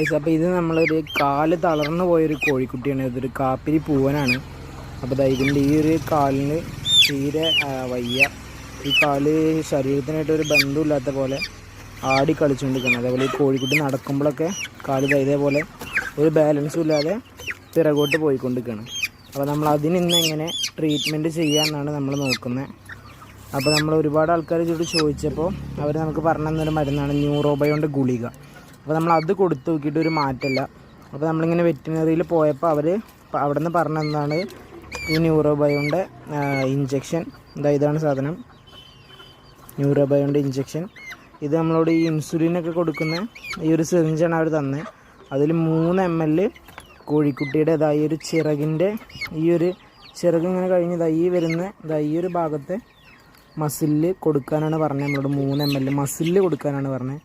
അപ്പോൾ ഇത് നമ്മളൊരു കാൽ തളർന്നു പോയൊരു കോഴിക്കുട്ടിയാണ്. ഇതൊരു കാപ്പിരി പൂവനാണ്. അപ്പോൾ ഇതിന്റെ ഈ ഒരു കാലിന് തീരെ വയ്യ. ഈ കാൽ ശരീരത്തിനായിട്ട് ഒരു ബന്ധമില്ലാത്ത പോലെ ആടി കളിച്ചുകൊണ്ടിരിക്കുന്നത് അതേപോലെ ഈ കോഴിക്കുട്ടി നടക്കുമ്പോഴൊക്കെ കാൽ ഇതേപോലെ ഒരു ബാലൻസും ഇല്ലാതെ പിറകോട്ട് പോയിക്കൊണ്ടിരിക്കുകയാണ്. അപ്പോൾ നമ്മൾ അതിന് ഇന്ന് എങ്ങനെ ട്രീറ്റ്മെന്റ് ചെയ്യാമെന്നാണ് നമ്മൾ നോക്കുന്നത്. അപ്പോൾ നമ്മൾ ഒരുപാട് ആൾക്കാർ ഇതോട് ചോദിച്ചപ്പോൾ അവർ നമുക്ക് പറഞ്ഞു തന്നൊരു മരുന്നാണ് ന്യൂറോബയോണ്ട് ഗുളിക. അപ്പോൾ നമ്മൾ അത് കൊടുത്തു നോക്കിയിട്ട് ഒരു മാറ്റമില്ല. അപ്പോൾ നമ്മളിങ്ങനെ വെറ്റിനറിയിൽ പോയപ്പോൾ അവർ അവിടെ നിന്ന് പറഞ്ഞു തന്നതാണ് ഈ ന്യൂറോബയോന്റെ ഇഞ്ചക്ഷൻ ഇതാ ഇതാണ് സാധനം. ന്യൂറോബയോണ്ട് ഇഞ്ചക്ഷൻ ഇത് നമ്മളോട് ഈ ഇൻസുലിനൊക്കെ കൊടുക്കുന്ന ഈ ഒരു സിറിഞ്ചാണ് അവർ തന്നത് അതിൽ മൂന്ന് എം എൽ കോഴിക്കുട്ടിയുടെ ഇതാ ഈ ഒരു ചിറകിന്റെ ഈ ഒരു ചിറക് ഇങ്ങനെ കഴിഞ്ഞ് ഇതാ ഈ വരുന്ന ഇതാ ഈ ഒരു ഭാഗത്തെ മസിലിൽ കൊടുക്കാനാണ് പറഞ്ഞത് നമ്മളോട് മൂന്ന് എം എൽ മസിലിൽ കൊടുക്കാനാണ് പറഞ്ഞത്